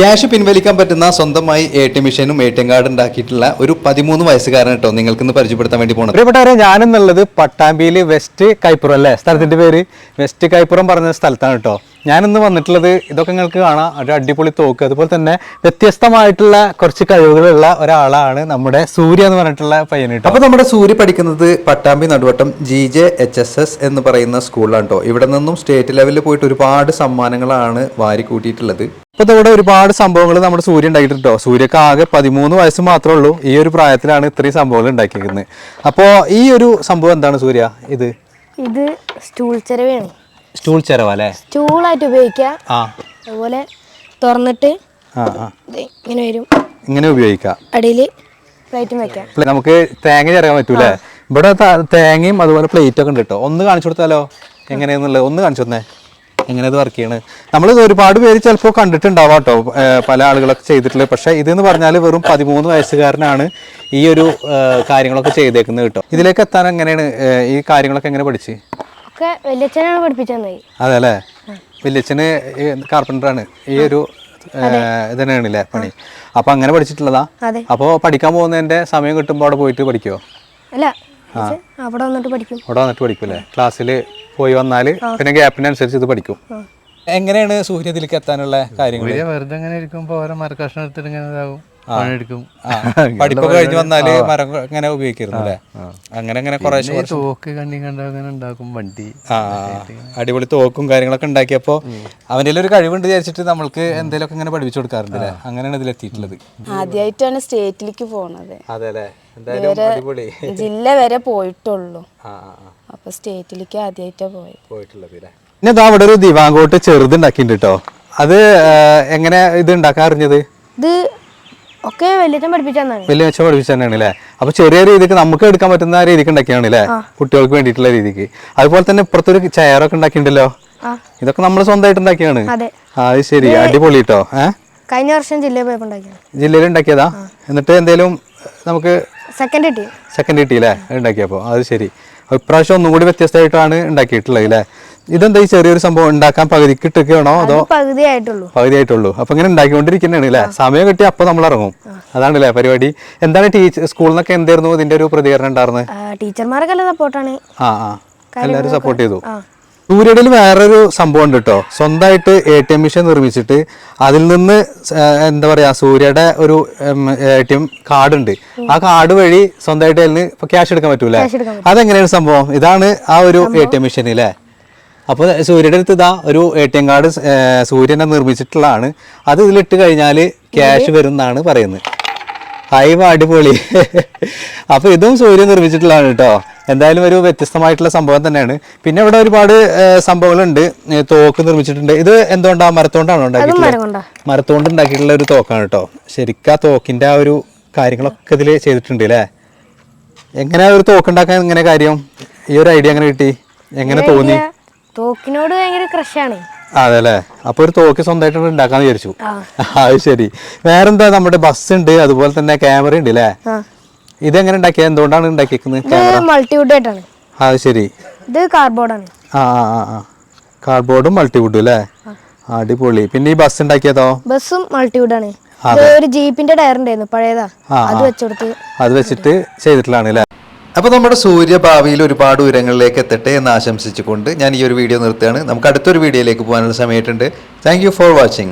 Cash പിൻവലിക്കാൻ പറ്റുന്ന സ്വന്തമായി എ ടി എം മെഷീനും എ ടി എം കാർഡ് ഉണ്ടാക്കിയിട്ടുള്ള ഒരു പതിമൂന്ന് വയസ്സുകാരൻ കേട്ടോ നിങ്ങൾക്ക് ഇന്ന് പരിചയപ്പെടുത്താൻ വേണ്ടി പോകണം പ്രിയപ്പെട്ടവരെ ഞാനെന്നുള്ളത് പട്ടാമ്പിയിൽ വെസ്റ്റ് കൈപ്പുറം അല്ലേ? സ്ഥലത്തിന്റെ പേര് വെസ്റ്റ് കൈപ്പുറം പറഞ്ഞ സ്ഥലത്താണ് കേട്ടോ. ഞാനിന്ന് വന്നിട്ടുള്ളത് ഇതൊക്കെ നിങ്ങൾക്ക് കാണാം. ഒരു അടിപൊളി തോക്ക്. അതുപോലെ തന്നെ വ്യത്യസ്തമായിട്ടുള്ള കുറച്ച് കഴിവുകളുള്ള ഒരാളാണ് നമ്മുടെ സൂര്യ എന്ന് പറഞ്ഞിട്ടുള്ള പയ്യൻ കേട്ടോ. അപ്പോൾ നമ്മുടെ സൂര്യ പഠിക്കുന്നത് Pattambi Naduvattam G J H S S എന്ന് പറയുന്ന സ്കൂളിലാണ് കേട്ടോ. ഇവിടെ നിന്നും സ്റ്റേറ്റ് ലെവലിൽ പോയിട്ട് ഒരുപാട് സമ്മാനങ്ങളാണ് വാരി കൂട്ടിയിട്ടുള്ളത് ഇപ്പൊ ഇവിടെ ഒരുപാട് സംഭവങ്ങൾ നമ്മുടെ സൂര്യ ഉണ്ടാക്കിയിട്ടുണ്ടോ സൂര്യക്ക് ആകെ പതിമൂന്ന് വയസ്സ് മാത്രമേ ഉള്ളൂ. ഈ ഒരു പ്രായത്തിലാണ് ഇത്രയും സംഭവങ്ങൾ ഉണ്ടാക്കിയിരിക്കുന്നത്. അപ്പോ ഈ ഒരു സംഭവം എന്താണ് സൂര്യ? ഇത്? ഇത് സ്റ്റൂൾ ചെരവയാണ്. സ്റ്റൂൾ ചെരവ അല്ലേ? സ്റ്റൂളായിട്ട് ഉപയോഗിക്കാം ആ. അതുപോലെ തുറന്നിട്ട് ഇങ്ങനെ വരും. ഇങ്ങനെ ഉപയോഗിക്കാം അടിയിൽ പ്ലേറ്റും വെക്കാം. നമുക്ക് തേങ്ങ ചെറിയാൻ പറ്റൂലേ? ഇവിടെ തേങ്ങയും അതുപോലെ പ്ലേറ്റ് ഒക്കെ ഉണ്ട് കേട്ടോ ഒന്ന് കാണിച്ചു കൊടുത്താലോ? എങ്ങനെയാന്നുള്ളത്? ഒന്ന് കാണിച്ചു തന്നേ. എങ്ങനെ ഇത് വർക്ക് ചെയ്യണത് നമ്മൾ ഒരുപാട് പേര് ചിലപ്പോൾ കണ്ടിട്ടുണ്ടാവാം കേട്ടോ പല ആളുകളൊക്കെ ചെയ്തിട്ടുള്ളത്. പക്ഷേ ഇതെന്ന് പറഞ്ഞാൽ വെറും പതിമൂന്ന് വയസ്സുകാരനാണ് ഈ ഒരു കാര്യങ്ങളൊക്കെ ചെയ്തേക്കുന്നത് കേട്ടോ ഇതിലേക്ക് എത്താൻ എങ്ങനെയാണ് ഈ കാര്യങ്ങളൊക്കെ എങ്ങനെ പഠിച്ച്? വലിയച്ഛനാണ് പഠിപ്പിച്ചു തന്നത് അതെ അല്ലേ വല്യച്ഛന് കാർപ്പന്ററാണ് ഈ ഒരു ഇതന്നെയാണല്ലേ പണി. അപ്പൊ അങ്ങനെ പഠിച്ചിട്ടുള്ളതാ? അതെ. അപ്പോൾ പഠിക്കാൻ പോകുന്നതിന്റെ സമയം കിട്ടുമ്പോൾ അവിടെ പോയിട്ട് പഠിക്കുവോ അല്ല. അവിടെ വന്നിട്ട് പഠിക്കും. അവിടെ വന്നിട്ട് പഠിക്കൂലേ ക്ലാസ്സിൽ പോയി വന്നാൽ പിന്നെ ഗ്യാപ്പിനനുസരിച്ച് ഇത് പഠിക്കും. എങ്ങനെയാണ് സൂര്യ ഇതിലേക്ക് എത്താനുള്ള കാര്യങ്ങൾ സൂര്യ വെറുതെ ഇങ്ങനെ ഇരിക്കുമ്പോ ഓരോ മരക്കഷ്ണം എടുത്തിട്ട് ഇങ്ങനെ ഇതാവും പണിയെടുക്കും. പഠിപ്പൊക്കെ കഴിഞ്ഞ് വന്നാൽ മരം ഇങ്ങനെ ഉപയോഗിക്കുന്നു അല്ലേ? അങ്ങനെ അങ്ങനെ കുറേശ്ശെ തോക്ക് കണ്ണി കണ്ട അങ്ങനെ ഉണ്ടാക്കും വണ്ടി. അടിപൊളി തോക്കും കാര്യങ്ങളൊക്കെ ഉണ്ടാക്കിയപ്പോ അവന്റെ ഒരു കഴിവുണ്ട് വിചാരിച്ചിട്ട് നമ്മൾക്ക് എന്തെങ്കിലുമൊക്കെ ഇങ്ങനെ പഠിപ്പിച്ചു കൊടുക്കാറുണ്ട് അല്ലേ അങ്ങനെയാണ് ഇതിലെത്തിയിട്ടുള്ളത്. ആദ്യമായിട്ടാണ് സ്റ്റേറ്റിലേക്ക് പോണത്. അതെ അല്ലേ എന്തായാലും അടിപൊളി. ജില്ല വരെ പോയിട്ടുള്ളൂ. അപ്പൊ സ്റ്റേറ്റിലേക്ക് ആദ്യമായിട്ടാണ് പോയത്. പോയിട്ടുള്ളത് പിന്നെ ഇതാ അവിടെ ഒരു ദിവാങ്കോട്ട് ചെറുത് ഉണ്ടാക്കിയിട്ടുണ്ട് കേട്ടോ അത് എങ്ങനെ ഇത് ഉണ്ടാക്കാൻ അറിഞ്ഞത്? ഇത് ഒക്കെ വലിയച്ഛൻ പഠിപ്പിച്ചാണ് തന്നാണ് വലിയ മെച്ചം പഠിപ്പിച്ചു തന്നെയാണ് അല്ലേ അപ്പൊ ചെറിയ രീതിക്ക് നമുക്ക് എടുക്കാൻ പറ്റുന്ന രീതിക്ക് ഉണ്ടാക്കിയാണ് അല്ലേ കുട്ടികൾക്ക് വേണ്ടിയിട്ടുള്ള രീതിക്ക്. അതുപോലെ തന്നെ ഇപ്പുറത്തൊരു ചെയറൊക്കെ ഉണ്ടാക്കിയിട്ടുണ്ടല്ലോ? ഇതൊക്കെ നമ്മൾ സ്വന്തമായിട്ട് ഉണ്ടാക്കിയാണ് അതെ. ശരി. അടിപൊളി കേട്ടോ കഴിഞ്ഞ വർഷം ജില്ലയിൽ പോയപ്പോൾ ജില്ലയിൽ ഉണ്ടാക്കിയതാ? എന്നിട്ട് എന്തേലും നമുക്ക് സെക്കൻഡ് കിട്ടി സെക്കൻഡ് കിട്ടിയില്ലേ ഉണ്ടാക്കിയപ്പോൾ അത് ശരി. ഇപ്രാവശ്യം ഒന്നും കൂടി വ്യത്യസ്തമായിട്ടാണ് ഉണ്ടാക്കിയിട്ടുള്ളത് അല്ലേ ഇതെന്താ ഈ ചെറിയൊരു സംഭവം? ഉണ്ടാക്കാൻ പകുതിക്ക് ഇട്ടൊക്കെയാണോ അതോ പകുതിയായിട്ടുള്ളൂ പകുതി ആയിട്ടുള്ളൂ. പകുതി ആയിട്ടുള്ളൂ അപ്പൊ ഇങ്ങനെ ഉണ്ടാക്കിക്കൊണ്ടിരിക്കുന്നതാണ് അല്ലേ സമയം കിട്ടി അപ്പൊ നമ്മൾ ഇറങ്ങും അതാണ് അതാണല്ലേ പരിപാടി. എന്താണ് ടീച്ചർ സ്കൂളിൽ നിന്നൊക്കെ എന്തായിരുന്നു ഇതിന്റെ ഒരു പ്രതികരണം ഉണ്ടായിരുന്നത്? ടീച്ചർമാരൊക്കെ സപ്പോർട്ടാണ് ആ ആ. എല്ലാവരും സപ്പോർട്ട് ചെയ്തു. ആ. സൂര്യടിയിൽ വേറൊരു സംഭവം ഉണ്ട് കേട്ടോ സ്വന്തമായിട്ട് എ ടി എം മെഷീൻ നിർമ്മിച്ചിട്ട് അതിൽ നിന്ന് എന്താ പറയാ സൂര്യയുടെ ഒരു എ ടി എം കാർഡ് ഉണ്ട്. ആ കാർഡ് വഴി സ്വന്തമായിട്ട് അതിൽ നിന്ന് ക്യാഷ് എടുക്കാൻ പറ്റൂലേ അതെങ്ങനെയാണ് സംഭവം? ഇതാണ് ആ ഒരു എ ടി എം മെഷീൻ അല്ലേ അപ്പോൾ സൂര്യയുടെ അടുത്ത് ഇതാ ഒരു എ ടി എം കാർഡ് സൂര്യനെ നിർമ്മിച്ചിട്ടുള്ളതാണ്. അത് ഇതിലിട്ട് കഴിഞ്ഞാൽ ക്യാഷ് വരും എന്നാണ് പറയുന്നത്. ഹൈവ അടിപൊളി. അപ്പൊ ഇതും സൂര്യൻ നിർമ്മിച്ചിട്ടുള്ളതാണ് കേട്ടോ. എന്തായാലും ഒരു വ്യത്യസ്തമായിട്ടുള്ള സംഭവം തന്നെയാണ്. പിന്നെ ഇവിടെ ഒരുപാട് സംഭവങ്ങളുണ്ട്. തോക്ക് നിർമ്മിച്ചിട്ടുണ്ട്. ഇത് എന്തുകൊണ്ടാ? മരത്തോണ്ടാണോ ഉണ്ടാക്കിയിട്ടുള്ളത്? മരത്തോണ്ട് ഉണ്ടാക്കിയിട്ടുള്ള ഒരു തോക്കാണ് കേട്ടോ. ശരിക്കാ ആ തോക്കിന്റെ ആ ഒരു കാര്യങ്ങളൊക്കെ ഇതിൽ ചെയ്തിട്ടുണ്ട് അല്ലേ എങ്ങനെ ഒരു തോക്ക് ഉണ്ടാക്കാൻ എങ്ങനെ കാര്യം? ഈ ഒരു ഐഡിയ എങ്ങനെ കിട്ടി? എങ്ങനെ തോന്നി? തോക്കിനോട് ഭയങ്കര ക്രഷാണ് അതെ അല്ലേ അപ്പൊ ഒരു തോക്ക് സ്വന്തമായിട്ട് ഉണ്ടാക്കാന്ന് വിചാരിച്ചു. അത് ശരി. വേറെന്താ നമ്മുടെ ബസ് ഉണ്ട് അതുപോലെ തന്നെ ക്യാമറ ഉണ്ട് അല്ലേ ഇത് ഇതെങ്ങനെ ഉണ്ടാക്കിയത് എന്തുകൊണ്ടാണ് ആയിട്ടാണ് അത് ശരി. ഇത് കാർഡ്ബോർഡാണ് ആ ആ കാർഡ്ബോർഡും മൾട്ടിവുഡും അല്ലേ അടിപൊളി. പിന്നെ ഈ ബസ് ഉണ്ടാക്കിയതോ? ബസ്സും മൾട്ടിവുഡ് ആണ് ഒരു ജീപ്പിന്റെ ടയർ ഉണ്ടായിരുന്നു പഴയതാ. അത് ആ. അത് വെച്ചിട്ട് ചെയ്തിട്ടുള്ളതാണ് അല്ലേ അപ്പൊ നമ്മുടെ സൂര്യ ഭാവിയിൽ ഒരുപാട് ഉയരങ്ങളിലേക്ക് എത്തട്ടെ എന്ന് ആശംസിച്ചുകൊണ്ട് ഞാൻ ഈ ഒരു വീഡിയോ നിർത്തുകയാണ്. നമുക്ക് അടുത്തൊരു വീഡിയോയിലേക്ക് പോകാനുള്ള സമയമായിട്ടുണ്ട്. Thank for watching